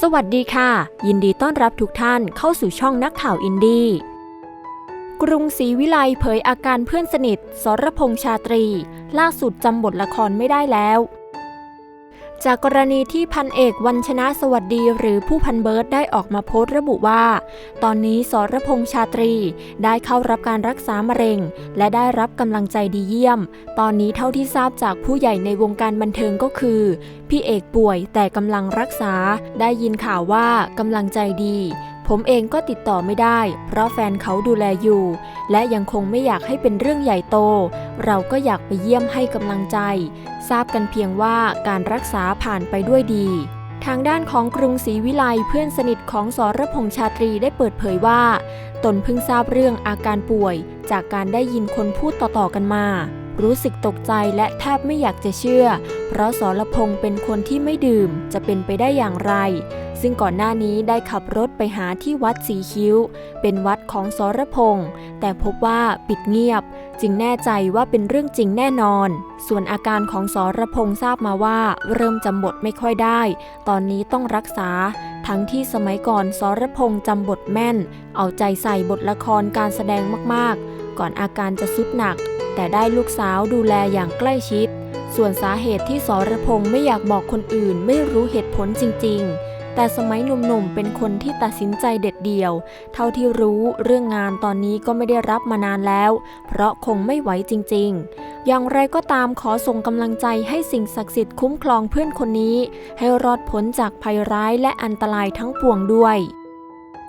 สวัสดีค่ะ ยินดีต้อนรับทุกท่านเข้าสู่ช่องนักข่าวอินดี้กรุงศรีวิไลเผยอาการเพื่อนสนิท สรพงษ์ชาตรี ล่าสุดจำบทละครไม่ได้แล้ว จากกรณีที่พันเอกวันชนะสวัสดีหรือผู้พันเบิร์ดได้ออกมาโพสต์ระบุว่า ตอนนี้สรพงษ์ชาตรี ได้เข้ารับการรักษามะเร็ง และได้รับกำลังใจดีเยี่ยม ตอนนี้เท่าที่ทราบจากผู้ใหญ่ในวงการบันเทิงก็คือ พี่เอกป่วยแต่กำลังรักษา ได้ยินข่าวว่ากำลังใจดี ผมเองก็ติดต่อไม่ได้ เพราะแฟนเขาดูแลอยู่ และยังคงไม่อยากให้เป็นเรื่องใหญ่โต เราก็อยากไปเยี่ยมให้กำลังใจ ทราบกันเพียงว่าการรักษาผ่านไปด้วยดี ทางด้านของกรุงศรีวิไลเพื่อนสนิทของสรพงษ์ชาตรีได้เปิดเผยว่า ตนเพิ่งทราบเรื่องอาการป่วย จากการได้ยินคนพูดต่อๆกันมา รู้สึกตกใจและแทบไม่อยากจะเชื่อ เพราะสรพงษ์เป็นคนที่ไม่ดื่มจะเป็นไปได้อย่างไร ซึ่งก่อนหน้านี้ได้ขับรถไปหาที่วัดสีคิ้ว เป็นวัดของสรพงษ์แต่พบว่าปิดเงียบ จึงแน่ใจว่าเป็นเรื่องจริงแน่นอน ส่วนอาการของสรพงษ์ทราบมาว่า เริ่มจำบทไม่ค่อยได้ ตอนนี้ต้องรักษา ทั้งที่สมัยก่อนสรพงษ์จำบทแม่น เอาใจใส่บทละครการแสดงมากๆ ก่อนอาการจะสุดหนัก แต่ได้ลูกสาวดูแลอย่างใกล้ชิด ส่วนสาเหตุที่สรพงษ์ไม่อยากบอกคนอื่นไม่รู้เหตุผลจริง ๆ แต่สมัยหนุ่มๆ เป็นคนที่ตัดสินใจเด็ดเดี่ยว เท่าที่รู้เรื่องงานตอนนี้ก็ไม่ได้รับมานานแล้ว เพราะคงไม่ไหวจริง ๆ อย่างไรก็ตามขอส่งกำลังใจให้สิ่งศักดิ์สิทธิ์คุ้มครองเพื่อนคนนี้ ให้รอดพ้นจากภัยร้ายและอันตรายทั้งปวงด้วย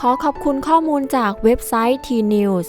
ขอขอบคุณข้อมูลจากเว็บไซต์ T-News